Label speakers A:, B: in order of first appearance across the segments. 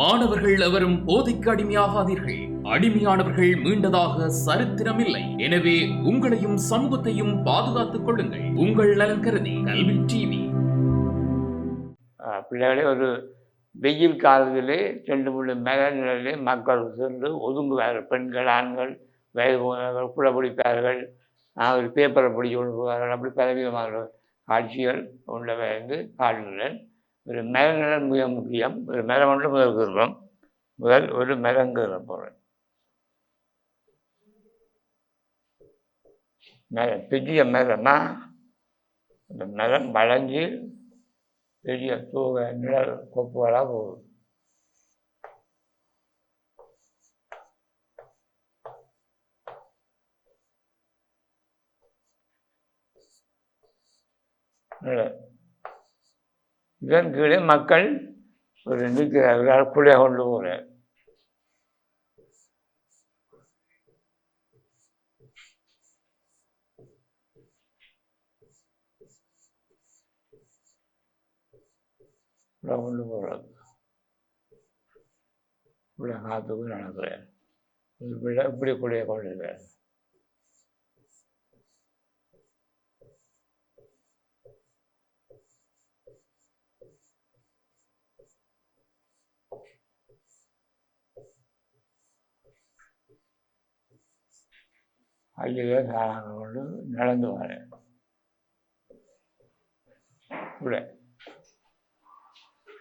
A: மாணவர்கள் எவரும் போதைக்கு அடிமையாகாதீர்கள். அடிமையானவர்கள் மீண்டதாக சரித்திரமில்லை. எனவே உங்களையும் சமூகத்தையும் பாதுகாத்துக் கொள்ளுங்கள். உங்கள் நலன் கருதி கல்வி டிவி.
B: பிள்ளைகளே ஒரு வெயில் காலத்திலே ரெண்டு மூணு மேலே மக்கள் சென்று ஒதுங்குவார்கள். பெண்கள் ஆண்கள் வயது போனவர்கள் குழ பிடிப்பார்கள். ஒரு பேப்பரை பிடிச்சு கொண்டு போவார்கள். அப்படி பலவிதமான காட்சிகள் உள்ளவை வந்து காட்டுகிறேன் ஒரு மரநிலம் மிக முக்கியம் ஒரு மரம் ஒன்று முதல் கூறுவோம் முதல் ஒரு மரங்கிற பொருள் மரம் பெரிய மரமா அந்த மரம் வளைஞ்சு பெரிய தூக நிழல் கொப்புகளாக போகுது நிழல். இதன் கீழே மக்கள் ஒரு நிற்கிறார்கள் குளிய கொண்டு போகிறார் கொண்டு போகிறார் குளிய காத்துக்கு நடக்கிறேன். இப்படி இப்படி குளிய கொண்டிருக்கிறார் ஐயோ சாராங்க கொண்டு நடந்து வரேன் கூட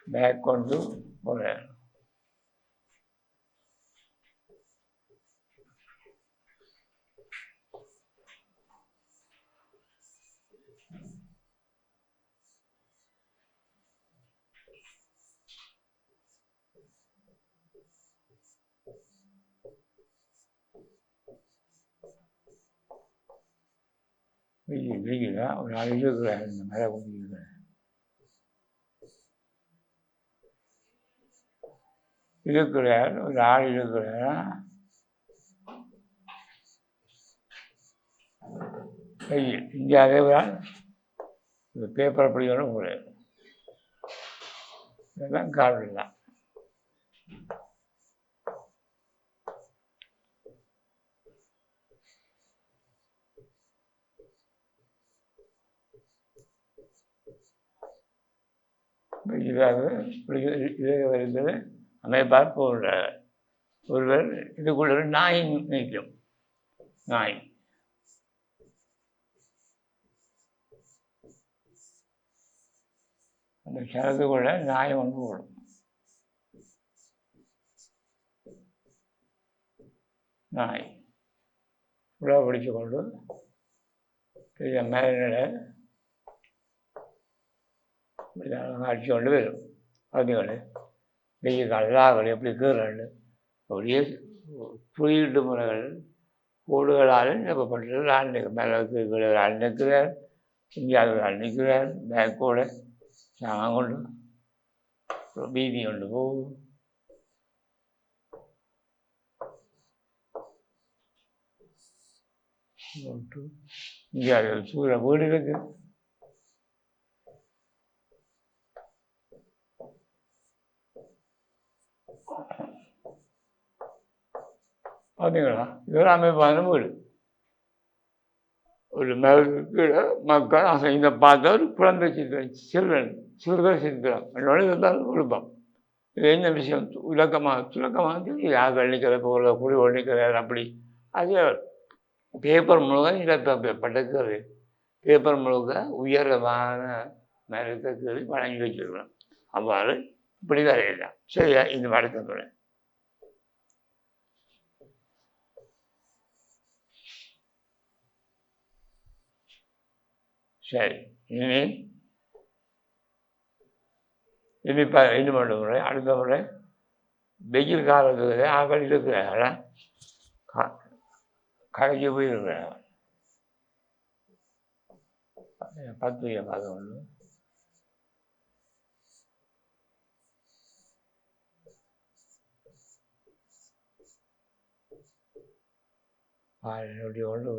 B: பேக் கொண்டு போகிறேன் வெயில் ஒரு நாள் இருக்கிறேன் இந்த மழை கொண்டிருக்கிறேன் இருக்கிறார் ஒரு ஆள் இருக்கிறார் வெயில் இந்த பேப்பர் படிக்கணும் இதெல்லாம் காரணம் தான் இதாக இதாக வருகிறது அமைப்பார் ஒருவர் இதுக்குள்ள ஒரு நாய் நிற்கும். நாய். அந்த சரத்துக்குள்ள நாய் ஒன்று போடும் நாய். உழவு பிடிச்சு கொண்டு பெரிய மேலே அடிச்சு கொண்டு வரும் அதுகள் வெயில் காலையில் ஆகலை எப்படி கீறல் அப்படியே புரியிட்டு முறைகள் கூடுகளால் நிரப்பப்பட்டது ஆள் நிற்க மேலே கீழே ஆள் இந்தியாவில் ஆள் நிற்கிறார். பேக்கோட சாமான் கொண்டு பீதி கொண்டு போகும். இந்தியாவில் சூரிய வீடு இருக்குது பார்த்தீங்களா இதெல்லாம் அமைப்பான வீடு. ஒரு மேற்கு மக்கள் அசை இந்த பார்த்த ஒரு குழந்தை சித்திரம் சிறுவன் சிறுவர் சித்திரம். என்னோட இருந்தால் குடும்பம் இது என்ன விஷயம்? விளக்கமாக துலக்கமாக யார் அள்ளிக்கிற போகல குடி ஒழிக்கிறார் அப்படி. அது பேப்பர் முழுக்க இந்த பட்டக்கிறது பேப்பர் முழுக்க உயரமான மரத்தை வழங்கி வச்சிருக்கிறோம் அவ்வாறு இப்படி வரையலாம் சரியா இந்த வடக்கத்துறை சரி இனி இனி இப்போ இன்னும் பண்ண முறை அடுத்த முறை வெயில் காலத்தில் ஆக்கள் இருக்கிறாங்க கடைக்கு போயிருக்கிறாங்க பத்து பார்க்க ஒன்று என்னுடைய ஒன்று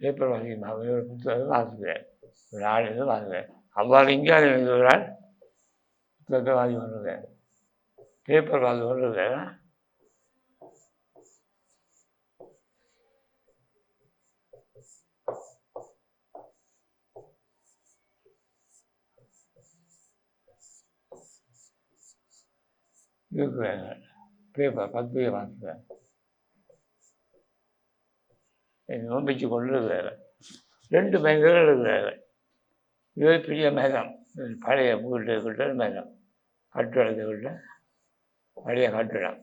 B: பேப்பர் வாசிக்கணும் அவர் ஒரு புத்தகத்தை வாசிக்கிறேன் ஒரு ஆள் இருந்து வாசிக்கிறேன் அவ்வாறு இந்தியாவில் இருந்து ஒரு ஆள் புத்தகத்தை வாசி கொண்டிருக்கேன் பேப்பர் வாசி கொண்டிருக்கேன் இருக்கிறாங்க பேப்பர் பத்திரிகை வாசிக்கிறேன் என்னமோ வச்சு கொண்டு இருக்கிறாங்க ரெண்டு மேகங்கள் இருக்கிறாங்க இது பெரிய மேகம் பழைய வீட்டு கிட்ட மேகம் கட்டடத்தை விட்டு பழைய கட்டிடம்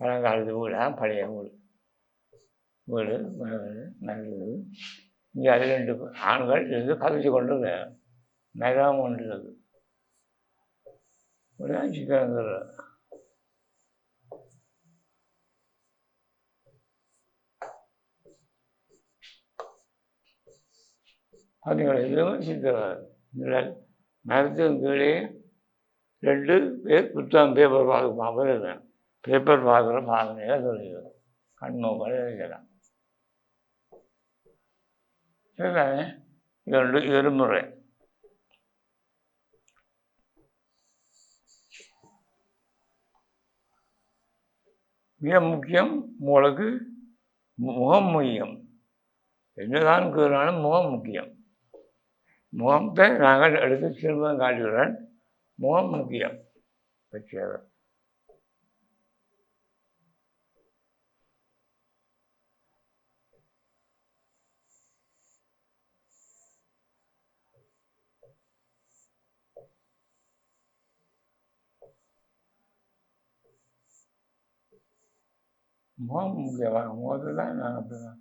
B: பழங்காலத்து வீடா பழைய வீடு வீடு மரங்கள் இங்கே அது ரெண்டு ஆண்கள் இருந்து கதைச்சு கொண்டு இருக்கிறாங்க மேகம் ஒன்று அதுங்களை இதுவும் சித்தராது மரத்தின் கீழே ரெண்டு பேர் புத்தகம் பேப்பர் பார்க்க பார்க்குறது பேப்பர் பார்க்குற பாதனையாக சொல்லிடுது கண்மோ பழகிறான் சரிதானே? இது ரெண்டு இது முறை. மிக முக்கியம் உங்களுக்கு முகம் முக்கியம். என்னதான் கூறினாலும் முகம் முக்கியம். முகத்தை நாங்கள் எடுத்து திரும்ப காட்டுகிறேன் முகம் முக்கியம். பற்றியவர் முகம் முக்கியமாக முகத்தை தான் நான் அப்படிதான்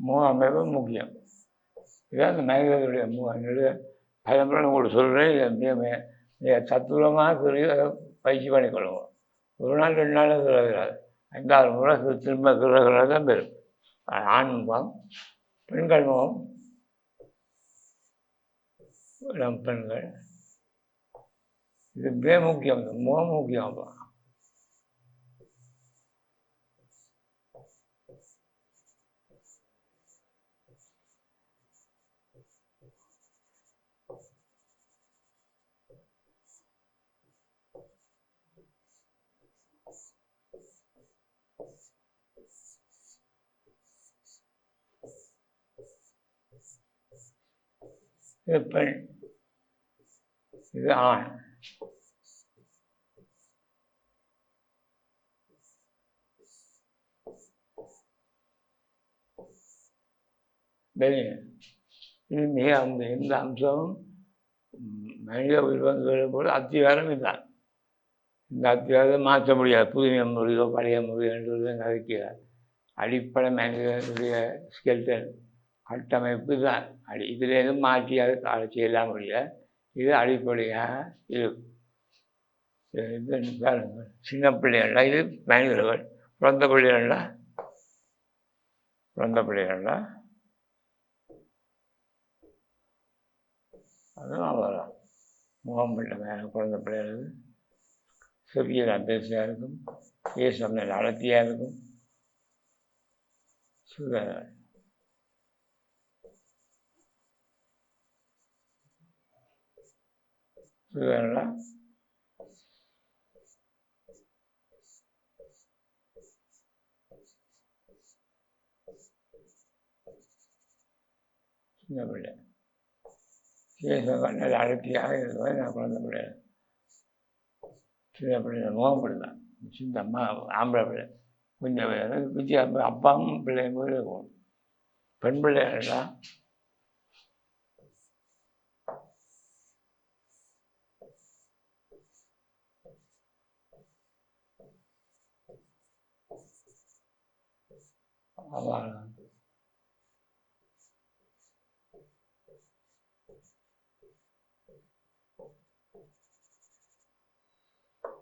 B: முக அமைப்பு முக்கியம் இதான் அந்த மனிதர்களுடைய முக என்னுடைய உங்களுக்கு சொல்கிறேன் இதை மிக தத்துவமாக சொல்லி பயிற்சி பண்ணிக்கொள்வோம் ஒரு நாள் ரெண்டு நாள் இருக்கிறாரு ஐந்தாறு முறை திரும்ப இருக்கிற தான் பெரும். ஆண் முகம் பெண்கள் முகம் இளம் பெண்கள் இது மிக முக்கியம் இந்த முகம் முக்கியம் அப்போ. இது பெண் இது ஆண் இது மிக அந்த இந்த அம்சமும் மனித உயிர்வங்களை போல அத்திவாரம் இதுதான் இந்த அத்திவாரத்தை மாற்ற முடியாது. புதுமை முறையோ பழைய முறையோ என்று கதைக்கிறார் அடிப்படை மனிதனுடைய ஸ்கெல்டன் கட்டமைப்பு தான். அடி இதில் எதுவும் மாற்றி அதை காலச்சி எல்லாம் முடியாது இது அடிப்படையாக இருக்கும் இது இது சின்ன பிள்ளைகளா இது மனிதர்கள் பிறந்த பிள்ளைகளா பிறந்த பிள்ளைகளா அதெல்லாம் வரும் முகம் பிள்ளை மேலே பிறந்த பிள்ளைகளுக்கு சிறிய அபேசியாக இருக்கும் ஏசம் நல்ல அடர்த்தியாக இருக்கும். சுகர் சுகர்னா சின்ன பிள்ளை. கேசம் நல்ல அடர்த்தியாக இருப்பது நான் குழந்தை பிள்ளை. சின்ன பிள்ளை முகப்படுதான் சின்ன அம்மா ஆம்பளை பிள்ளை. கொஞ்சம் எனக்கு அப்பா அப்பாவும் பிள்ளைங்க போய் இருக்கும். பெண் பிள்ளைகள்லாம் அவள்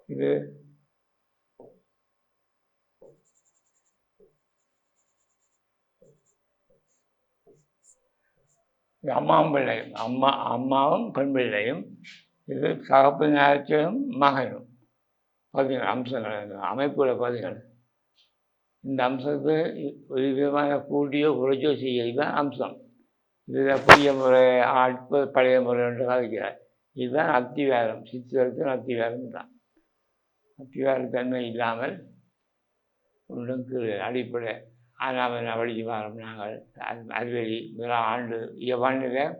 B: இது இது அம்மாவும் பிள்ளையும் அம்மா அம்மாவும் பெண் பிள்ளையும் இது தகப்பு ஞாயிற்றும் மகனும் பார்த்தீங்களா அம்சங்கள் இந்த அமைப்புகளை பார்த்தீங்களா இந்த அம்சத்தை ஒரு விதமான கூட்டியோ குறைச்சோ செய்ய இதுதான் அம்சம். இதுதான் புதிய முறை ஆட்பு பழைய முறை என்று காதிக்கிறார். இதுதான் அத்திவாரம். சித்திரத்தின் அத்திவாரம் தான் அத்திவாரத்தன்மை இல்லாமல் ஒன்றுக்கு அடிப்படை ஆறாவது படிச்சு வரோம் நாங்கள். அது- அறிவெளி முதலாம் ஆண்டு இவ்வண்டில்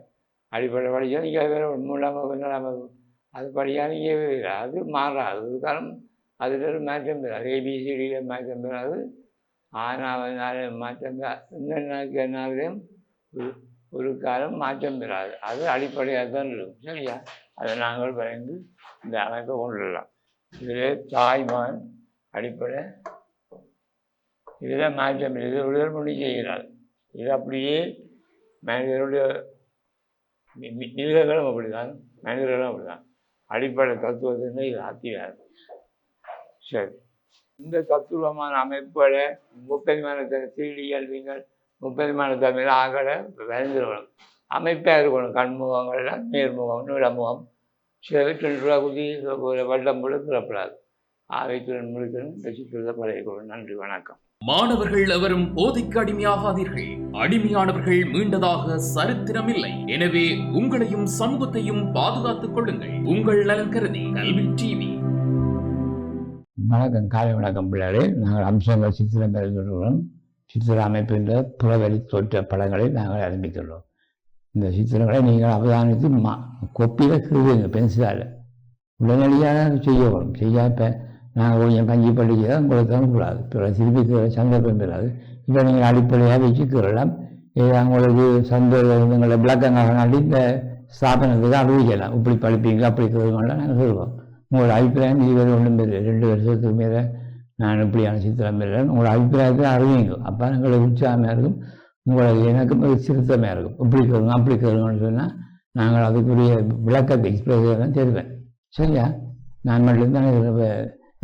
B: அடிப்படை படித்தா இங்கே வேறு மூணாம் வகுப்பு நாலாம் அது படியான இங்கே அது மாறாது. ஒரு காலம் அதில் மாற்றம் பெறாது ஏபிசிடியில் மாற்றம் பெறாது ஆறாவது நாள் மாற்றம் இந்த நாளுக்கு என்னாலும் ஒரு ஒரு காலம் மாற்றம் பெறாது. அது அடிப்படையாக தான் இருக்கும். சரியா? அதை நாங்கள் பயந்து இந்த அமைப்பை கொண்டுடலாம். இதில் தாய்மான் அடிப்படை. இதில் மாற்றம் இல்லை. இது உடற்பணி செய்கிறார் இது அப்படியே மனிதருடைய மி- மிருகங்களும் அப்படிதான் மனிதர்களும் அப்படிதான் அடிப்படை தத்துவத்தின் இது அத்தியாரம் சரி. இந்த தத்துவமான அமைப்புகளை முப்பரிமாண சீடிகள் நீங்கள் முப்பரிமாண தமிழ் ஆகலை விளைஞ்சிருக்கணும் அமைப்பாக இருக்கணும் கண்முகங்கள்லாம் நேர்முகம் நிலமுகம். சிவற்றின் குதி வட்டம் போல பிறப்படாது. ஆவைத்துடன் முழுக்கணும். ரசிக்கிறத பழகிக்கொள்ளும் நன்றி வணக்கம்.
A: மாணவர்கள் எவரும் போதைக்கு அடிமையாகாதீர்கள். அடிமையானவர்கள் மீண்டதாக சரித்திரமில்லை. எனவே உங்களையும் சமூகத்தையும் பாதுகாத்துக் கொள்ளுங்கள். உங்கள் நலன் கருதி கல்வி டிவி.
B: வணக்கம் காலை வணக்கம் பிள்ளைகளே. நாங்கள் அம்சங்கள் சித்திரம் பெறுகிறோம் சித்திர அமைப்பின் புறவெளி தோற்ற படங்களை நாங்கள் ஆரம்பித்துள்ளோம் இந்த சித்திரங்களை நீங்கள் அவதானித்து மா கொப்பியில் கிருவீங்க பென்சிலால். உடனடியாக செய்யணும் செய்யாப்ப நாங்கள் கொஞ்சம் பஞ்சு படிக்க தான் உங்களுக்கு கூடாது பிற திருப்பி சந்தர்ப்பம் பெறாது. இப்போ நீங்கள் அடிப்படையாக வச்சுக்கிறலாம் இது உங்களுக்கு சந்தோஷங்களை விளக்கங்காக நாட்டி இந்த ஸ்தாபனத்துக்கு அறிவிக்கலாம் இப்படி படிப்பீங்க அப்படி கேட்கலாம் நாங்கள் சொல்லுவோம் உங்களோட அபிப்பிராயம் இதுவரை ஒன்றும் இல்லை ரெண்டு வருஷத்துக்கு மேலே நான் இப்படியான சித்திரம் இல்லை உங்களோட அபிப்பிராயத்தை அறிவிங்க அப்போ எங்களுக்கு உற்சாகமாக இருக்கும். உங்களை எனக்கும் சிறுத்தமாக இருக்கும். இப்படி கேளுங்க அப்படி கேளுங்கன்னு சொன்னால் நாங்கள் அதுக்குரிய விளக்கத்தை எக்ஸ்பிரஸ் தருவேன் சரியா? நான் மட்டும்தான் இப்போ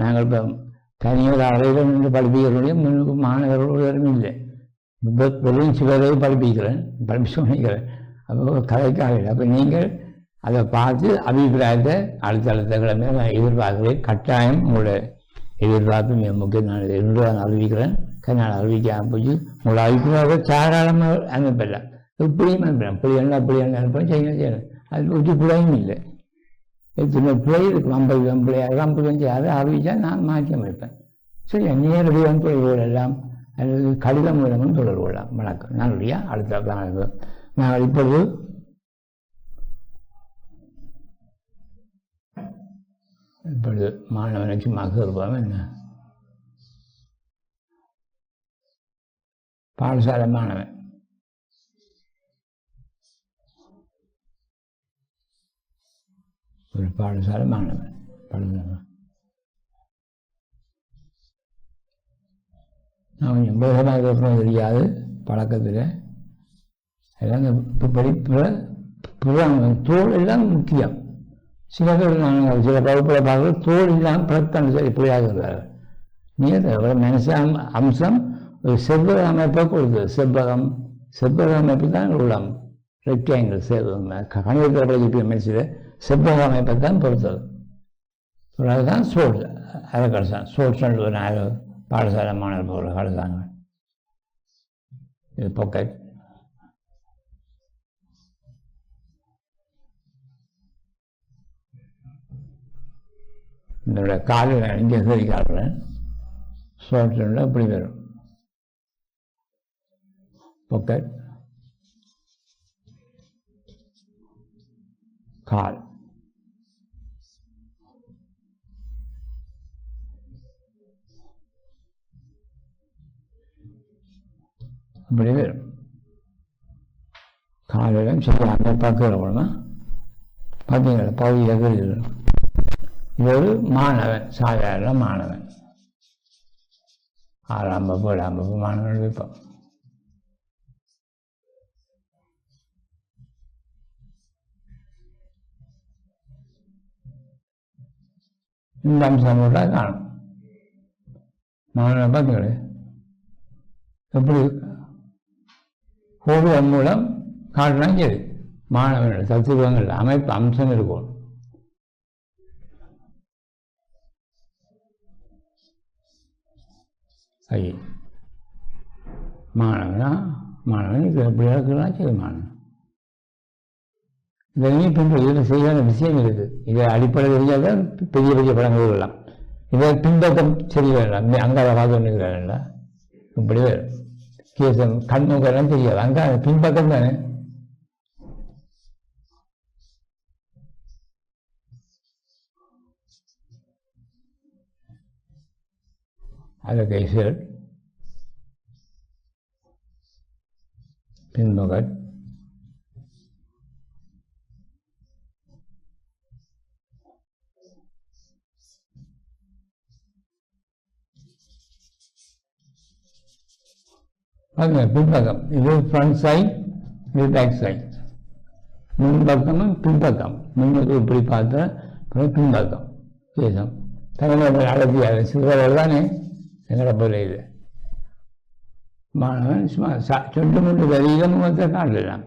B: நாங்கள் இப்போ தனியாக அறையில் நின்று படிப்பிக்கிறோடைய முன்னுக்கு மாணவர்கள் யாரும் இல்லை. வெறும் படிப்பிக்கிறேன் படிப்பு சொல்லிக்கிறேன் அப்போ கதைக்காக இல்லை. அப்போ நீங்கள் அதை பார்த்து அபிப்பிராயத்தை அடுத்த அடுத்த கிழமை நான் எதிர்பார்க்கிறேன். கட்டாயம் உங்களோட எதிர்பார்ப்பு மிக முக்கியம் நான் இதை நான் அறிவிக்கிறேன். நான் அறிவிக்காமல் போச்சு. உங்களோட அபிப்பிராயத்தை தாராளமாக அனுப்பலாம் இப்படியும் அனுப்புகிறேன் இப்படி என்ன அப்படி என்ன செய்யணும் செய்யணும் அது ஒரு பிள்ளையும் இல்லை. எத்தனை பிள்ளை இருக்கும். ஐம்பது ஐம்பது ஐம்பத்தஞ்சு அதை அறிவிச்சா நான் மாற்றி அமைப்பேன் சரி நேரடியாக தொடர்புகள் எல்லாம் அல்லது கடிதம் மூலமும் தொடர்பு கொள்ளலாம். வணக்கம். நன்றியா அடுத்த நாங்கள் இப்பொழுது இப்பொழுது மாணவனுக்கு மகிழ்வம் என்ன? பாடசாலை மாணவன். ஒரு பாடசாலை மாணவன். பாடசாலை. நான் கொஞ்சம் போகமாக இருக்கிறோம் தெரியாது பழக்கத்தில். எல்லாம் இந்த இப்போ படிப்பில் புறாங்க தோல் எல்லாம் முக்கியம். சில பேர் நாங்கள் சில பகுப்பில் பார்க்குறது தோல் இல்லாமல் பிறத்தம் சரி புரியாகிறார் நீர் மனசாம் அம்சம் ஒரு செவ்வக அமைப்பை கொடுக்குது செவ்வகம் செவ்வக அமைப்பு தான் உள்ளம். ரெக்டாங்கிள் செவ்வகம் கணிதத்தில் படிக்கிற மனசில் செவ்வக அமைப்பை தான் பொறுத்தது. அதுதான் ஸ்போர்ட்ஸ் அதை கிடைச்சான் ஸ்போர்ட்ஸ் ஒரு நாலு பாடசாலை மாணவர் போகிற கடைசாங்க இது பாக்கெட் இதோட காலில் இங்கே சரி காட்டுறேன் ஷோர்ட்ஸில் இப்படி வரும். பொக்கட் கால். இப்படி வரும். காலையில் சரி அந்த பார்க்கணும்னா பார்த்தீங்களா பகுதி எதிர்க்கிறோம் ஒரு மாணவன் சாதாரண மாணவன். ஆறாம் வகுப்பு ஏழாம் வகுப்பு மாணவன் இருப்பான் இந்த அம்சம் கூட காணும். மாணவன் பார்த்தீங்களே எப்படி? கோபுரம் மூலம் காட்டினா சரி மாணவர்கள் தத்துவங்கள் அமைப்பு அம்சம் இருக்கும். சரி மாணவனா? மாணவன் இது எப்படி இருக்கலாம் சரி மாணவன். இதனையும் பின்பு இதில் செய்யாத விஷயம் இருக்குது. இதை அடிப்படை தெரிஞ்சால் தான் பெரிய பெரிய படங்கள் வரலாம் இதை பின்பக்கம் சரி வேண்டாம் அங்கே பார்த்து ஒன்றுங்கிறாங்கல்ல இப்படி கேசன் கேசம் கண்ணுக்கெல்லாம் தெரியாது. அங்கே பின்பக்கம் தானே? அதை கைசர் பின்பகட் பின்பக்கம் இது ஃப்ரண்ட் சைட் இது பேக் சைட் முன்பக்கமும் பின்பக்கம் முன்னுக்கு இப்படி பார்த்தா பின்பக்கம் கேசம் தமிழக அழகிய சிறுவர்கள் தானே எங்களை போல மாணவன் சும்மா சா சொட்டு முட்டு வரியில முகத்தை காட்டலாம்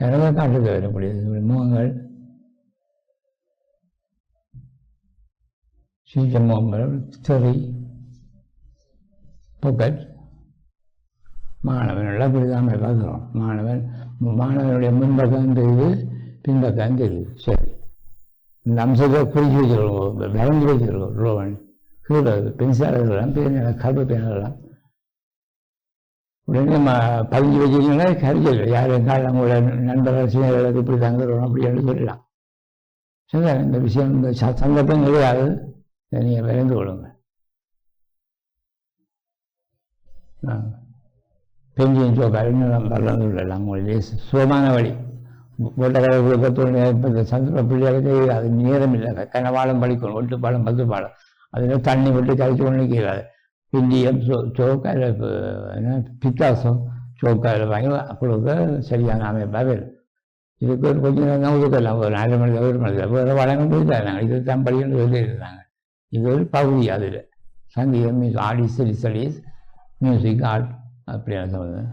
B: கனவை காட்டுது வரக்கூடியது முகங்கள். சீச்ச முகங்கள் சரி பொக்கட் மாணவன் எல்லாம் இப்படிதான் பார்க்குறோம். மாணவன் மாணவனுடைய முன்பக்கம் தெரியுது பின்பக்கம் தெரியுது சரி. இந்த அம்சத்தை குறிச்சு வச்சிருக்கோம். வரைஞ்சி வச்சிருக்கோம். ரோவன் கீழே பென்சிலாளர்களெல்லாம் பேர் கல்வ பேனலாம் உடனே நம்ம பதிஞ்சு வச்சிருக்கீங்கன்னா கரிஞ்சல் யார் காலம் உங்களோட நண்பர்கள் சின்னர்களுக்கு இப்படி தங்குறோம் அப்படின்னு சொல்லலாம் சரி இந்த விஷயம் இந்த சந்தர்ப்பம் கிடையாது நீங்கள் விளைந்து கொள்ளுங்க பெஞ்சின் சோக்காரு வரலாறு சொல்லலாம். உங்களுடைய சுகமான வழி. ஓட்டக்கடை குடும்பத்தோட சந்தர்ப்ப பிள்ளைகளுக்கு அது நேரம் இல்லை கனவாளம் படிக்கணும் ஒட்டு பாடம் பத்து பாடம் அதில் தண்ணி விட்டு கழிச்சு கொண்டு நிற்கிறாது பிண்டியம் சோ சோக்காயில் என்ன பித்தாசம் சோக்காயில் வாங்கி கொடுக்க சரியான அமைப்பாக வரும் இதுக்கு ஒரு கொஞ்சம் நேரம் ஒதுக்கலாம் ஒரு நாலு மணி நேரம் ஒரு மணி நேரம் வேறு வளங்கள் போயிட்டாங்க இது தான் படிக்கணும் சொல்லியிருந்தாங்க இது ஒரு பகுதி அதில் சங்கீதம் மியூசிக் ஆடி ஸ்டடி ஸ்டடீஸ் மியூசிக் ஆர்ட் அப்படியான சொல்லுங்கள்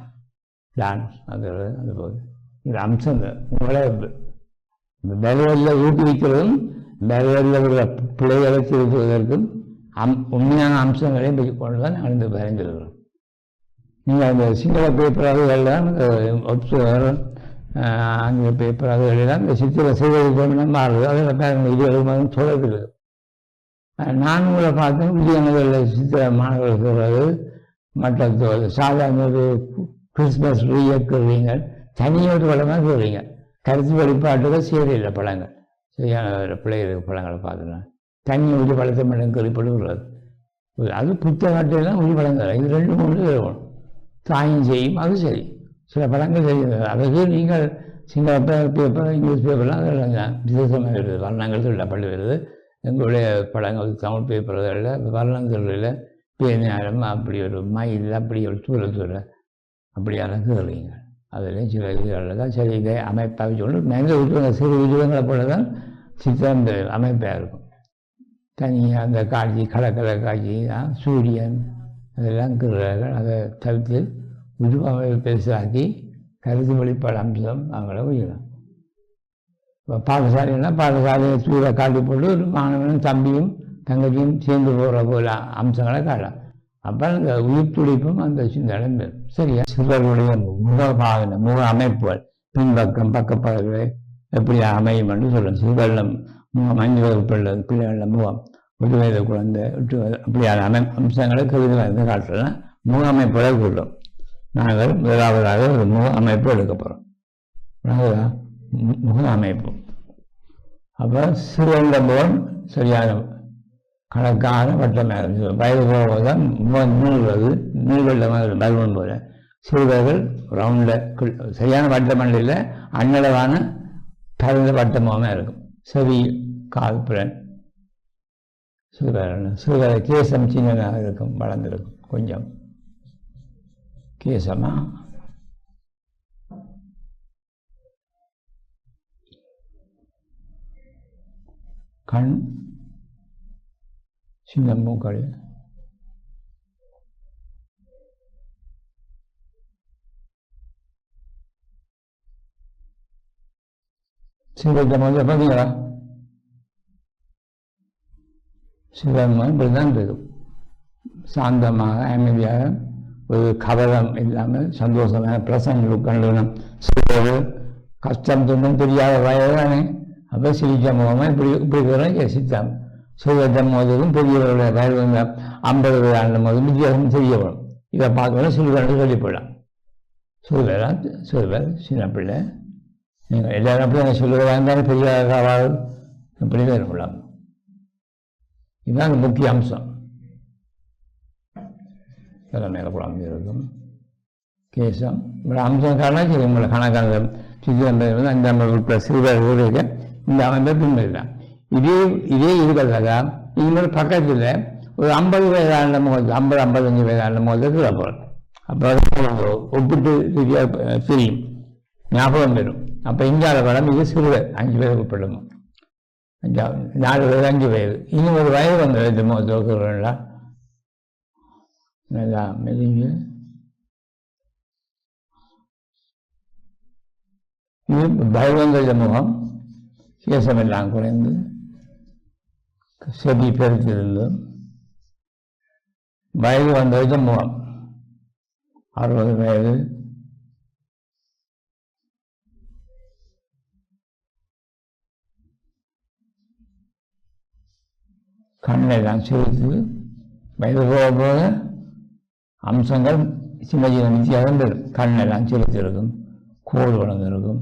B: டான்ஸ் அது அது போகுது இது அம்சம் உங்களை இந்த ஊக்குவிக்கிறதும் வேலைகளில் உள்ள பிள்ளைகளை திருத்துவதற்கும் அம் உண்மையான அம்சங்களை பற்றி கொண்டு தான் நாங்கள் இந்த வரைஞ்சிருக்கிறோம் நீங்கள் அந்த சிங்கள பேப்பராக அதுகளெல்லாம் ஆங்கில பேப்பர் அதுகளெல்லாம் இந்த சித்திர செய்வது போல மாறுது அதில் பாருங்கள் இது எழுதும் தொடர்பு நான் உங்களை பார்த்து விஜயநகரில் சித்திர மாணவர்கள் சொல்கிறது மற்ற சாதாரண கிறிஸ்மஸ் ரீயக்குறீங்க தனியோடு படமாக சொல்கிறீங்க கருத்து வெளிப்பாட்டுகள் சரியில்லை பழங்கள். சரியான ஒரு பிள்ளைகளுக்கு பழங்களை பார்த்துக்கலாம். தண்ணி ஊற்றி பழத்தை மட்டும் கேள்விப்படுகிறது அது புத்தகத்தையெல்லாம் உரி பழங்கள். இது ரெண்டு மூணு தாயும் செய்யும் அது சரி சில பழங்கள் செய்யுது அதுக்கு நீங்கள் சிங்கள பேப்பர் இங்கிலீஷ் பேப்பர்லாம் அதெல்லாம் விசேஷமாக வருது வர்ணங்கள் இல்லை பள்ளி வருது. எங்களுடைய படங்கள் தமிழ் பேப்பர்களில் வர்ணங்களில் பேரியாரம் அப்படி ஒரு மயில் அப்படி ஒரு தூர தூர அப்படியான கேளுங்க அதில் சில இதுகளில் தான் சரி இதை அமைப்பாக சொல்லி மனித உருவங்கள் சிறு உருவங்களை போல தான் சித்திரம் அமைப்பாக இருக்கும். தனியாக அந்த காட்சி கடற்கரை காட்சி ஆ, சூரியன் அதெல்லாம் கிரகங்கள் அதை தவிர்த்து உருவமை பெருசாக்கி கருத்து வெளிப்பாடு அம்சம் அவங்கள உயிரும். இப்போ பாடசாலைன்னா பாடசாலையை சூழ காட்டி போட்டு ஒரு மாணவனும் தம்பியும் தங்கச்சியும் சேர்ந்து போகிற போல அம்சங்களை காட்டலாம். அப்போ அந்த உயிர் துடிப்பும் அந்த சிந்தனை பெறும் சரியா? சிலருடைய முக முக அமைப்புகள். பின்பக்கம் பக்கப்பகுதிகள் எப்படி அமையும் என்று சொல்லணும் சிறுவெள்ளம் முகம் அஞ்சு வயது பிள்ளை பிள்ளைகளில் முகம். எட்டு வயது குழந்தை எட்டு வயது அப்படியான அமை அம்சங்களை கவிதை வந்து காட்டலாம் முக அமைப்புகளை சொல்லும். நாங்கள் முதலாவதாக ஒரு முக அமைப்பு எடுக்க போகிறோம் முக அமைப்பு. அப்போ சிறுவந்த முகம் சரியான கணக்கான வட்டமாக இருக்கும் வயது போகும்போது முகம் நீள்வது நீள்வெள்ளமாக பலூன் போல. சிறுவர்கள் ரவுண்டில் சரியான வட்டமல்ல இல்லை அன்னளவான பரந்த வட்டமாக இருக்கும். செவி கால் புலன் சிறுவர்கள் சிறுவரை கேசம் சின்னதாக இருக்கும் வளர்ந்துருக்கும் கொஞ்சம். கேசமா? கண் சின்ன மூக்கள் சிவத்தை முதல்ல பார்த்தீங்களா சிவம் இப்படி தான் இருக்கும் சாந்தமாக அமைதியாக ஒரு கவலம் இல்லாமல் சந்தோஷமாக பிரசன்ன கண்டனம் சிலர் கஷ்டம் துன்பம் தெரியாத வயதானே அப்போ சிரிக்க முகமாக இப்படி இப்படி வரும் சுயதம் முதலும் போதும் பெரியவர்களுடைய ஐம்பது ஆண்டு முதலும் வித்தியாசம் தெரிய இதை பார்க்கணும் சிறுவர்கள் சொல்லிப்படலாம். சிறுவர் சிறுவர் சின்ன பிள்ளை. நீங்கள் எல்லாரும் அப்படி அந்த சிறுவராக இருந்தாலும் பெரிய ஆவாள் இப்படி தான் இருக்கலாம். இதுதான் முக்கிய அம்சம். மேலே குழம்பு இருக்கும். கேசம் இவ்வளோ அம்சம் காரணம் சரி உங்களை கணக்கான சித்திரம் வந்து அந்த நம்ம சிறுவர்கள் ஊருக்கு இந்த அமைப்பை பின்பற்றினான் இதே இதே இருக்கிறதா இன்னொரு பக்கத்தில் ஒரு ஐம்பது வயதான முகத்து ஐம்பது ஐம்பத்தஞ்சு வயதான முகத்துக்கு போகிறோம் அப்போ ஒப்பிட்டு ரீதியாக தெரியும். ஞாபகம் வரும். அப்போ இந்தியாவில் படம் இது சிறுவர் அஞ்சு பேர் உட்படும் அஞ்சாவது நாலு வயது அஞ்சு வயது இன்னும் ஒரு வயது வந்து ரெண்டு முகத்துக்குறா நல்லா மெதுங்க இது பைவந்தஜ முகம். கேசமெல்லாம் குறைந்து. செடி பெருத்திருந்து வயது வந்தது முகம் அறுபது வயது. கண்ணெல்லாம் சிரித்து வயது போக போக அம்சங்கள் சின்ன சின்ன வித்தியாசம் வரும் கண்ணெல்லாம் சிரித்து இருக்கும் கோடு வளர்ந்து இருக்கும்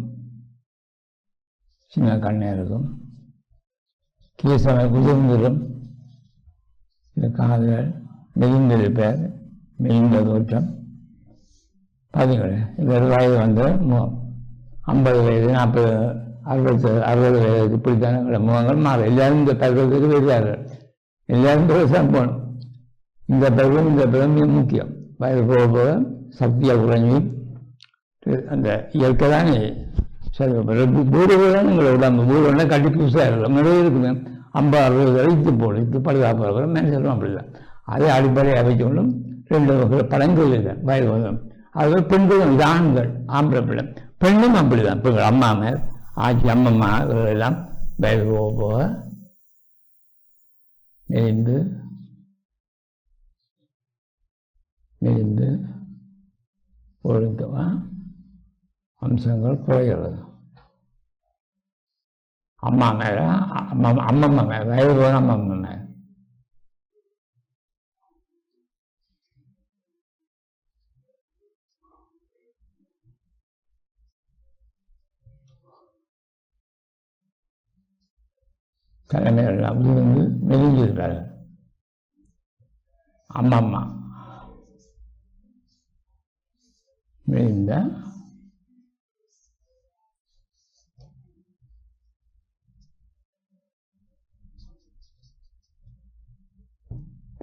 B: சின்ன கண்ணே இருக்கும். கீசமை குதிர்ந்திரும். இந்த காதுகள் மெலிந்திருப்பார் மெலிந்த தோற்றம். பார்த்தீங்களா இவர் வயது வந்து முகம். ஐம்பது வயது நாற்பது அறுபது அறுபது வயது இப்படித்தான முகங்கள் மாறும். எல்லாரும் இந்த பருவத்துக்கு வருவார்கள் எல்லாரும் பெருசாக போகணும். இந்த பருவம் இந்த பருவம் மிக முக்கியம். வயது போக போக சக்தியாக குறைஞ்சி அந்த இயற்கை தானே சரி பூர்வம் எங்களை உடம்பு. பூர்வம்னா கட்டி புதுசாக இருக்கும் நிறைய இருக்குமே. ஐம்பது அறுபது வரை இது போடும் இது பழுதாப்பு மனுஷரும் அப்படிதான் அதை அடிப்படையாக வைக்கொண்டும் ரெண்டு வகையில் படங்கள் இல்லை வயது வரும். அது பெண்களும் ஆண்கள் ஆம்பளை பிள்ளை. பெண்ணும் அப்படிதான் பெண்கள் அம்மா மேல் ஆச்சி அம்மம்மா எல்லாம் வயது போக போக மெலிந்து மெலிந்து ஒழுங்கமா அம்சங்கள் குறைகிறது. அம்மா மேல அம்மா அம்மம்மா மேல வயது போன அம்மம்மா மேல. தலைமையெல்லாம் விழுந்து அம்மா அம்மா. மெலிந்த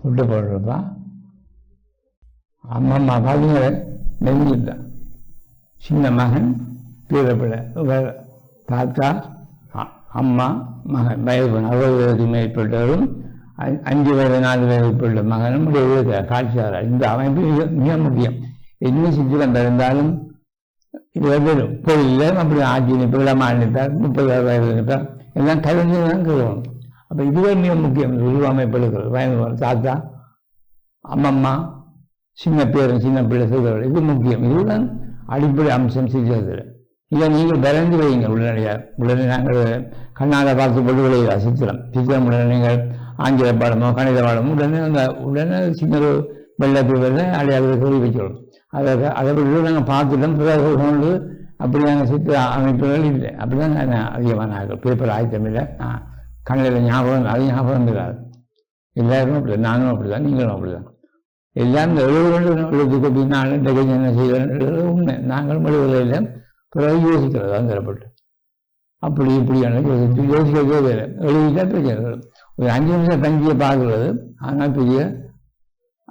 B: புட்டு போடுறப்பா அம்மம்மா பார்த்தீங்க நெஞ்சுட்டான் சின்ன மகன் பீரப்பிள்ளை வேற தாத்தா அ- அம்மா மகன். வயது அறுபது வயது மேற்பட்டவரும் அஞ்சு வயது நாலு வயதுப்பட்ட மகனும் காட்சியாளர். இந்த அமைப்பு மிக மிக முக்கியம். என்ன சித்திரம் பிறந்தாலும் இது வெறும் கோயிலில் அப்படி ஆட்சி நிற்பார் மாநிலத்தார் முப்பது வயது நிற்பார் எல்லாம் கலைஞ்சு தான் கழுவணும் அப்போ இதுவே மிக முக்கியம். உருவமைப்பு பிள்ளைகள் வயது தாத்தா அம்மம்மா சின்ன பேரன் சின்ன பிள்ளை செய்தவர்கள் இது முக்கியம். இதுதான் அடிப்படை அம்சம் செய்ததில் இதை நீங்கள் விரைந்து வைங்க உடனடியாக. உடனே நாங்கள் கண்ணால் பார்த்து கொண்டு விளையா சித்திரம் சித்திரம் உடனே நீங்கள் ஆங்கில பாடமோ கணித பாடமோ உடனே அந்த உடனே சின்ன வெள்ளை வெள்ளத்தில் வெள்ள அடையாளத்தை சொல்லி வச்சிடும் அதை அதை விட்டு நாங்கள் பார்த்துட்டோம். பிறகு கொண்டு அப்படி நாங்கள் சித்திர அமைப்புகள் இல்லை. அப்படி தான் நான் அதிகமான பேப்பர் ஆயத்தம் இல்லை. கண்ணில் ஞாபகம் அது ஞாபகம் இருக்காது எல்லாருமே அப்படி நானும் அப்படிதான் நீங்களும் அப்படிதான். எல்லாம் இந்த எழுபது கொண்டு பின்னால் என்ன செய்யறது உண்மை. நாங்களும் எழுபதில் பிறகு யோசிக்கிறது தான் தரப்பட்டு. அப்படி இப்படியான யோசிச்சு யோசிக்கிறதே வேறு எழுதிட்டா பிரச்சனை ஒரு அஞ்சு நிமிஷம் தங்கியை பார்க்கறது ஆனால் பெரிய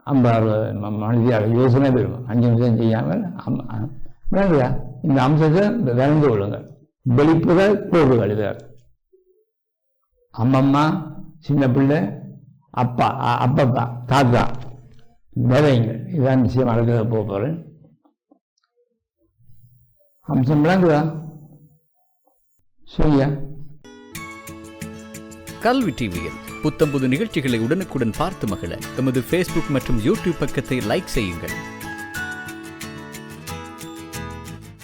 B: ஐம்பது மனிதியாக யோசனை பெறும் அஞ்சு நிமிஷம் செய்யாமல் அம்- விளங்குதா? இந்த அம்சத்தை விளந்து கொள்ளுங்கள் வெளிப்புற கோடுகள் இது அம்மம்மா சின்ன பிள்ளை அப்பா அப்பப்பா தாத்தா. விதைங்க இதான் விஷயம் அழகாக போக போகிறேன் அம்சம் விளங்குதா? சரியா?
C: கல்வி டிவியில் புத்தம்புது நிகழ்ச்சிகளை உடனுக்குடன் பார்த்து மகிழ எமது ஃபேஸ்புக் மற்றும் யூடியூப் பக்கத்தை லைக் செய்யுங்கள்.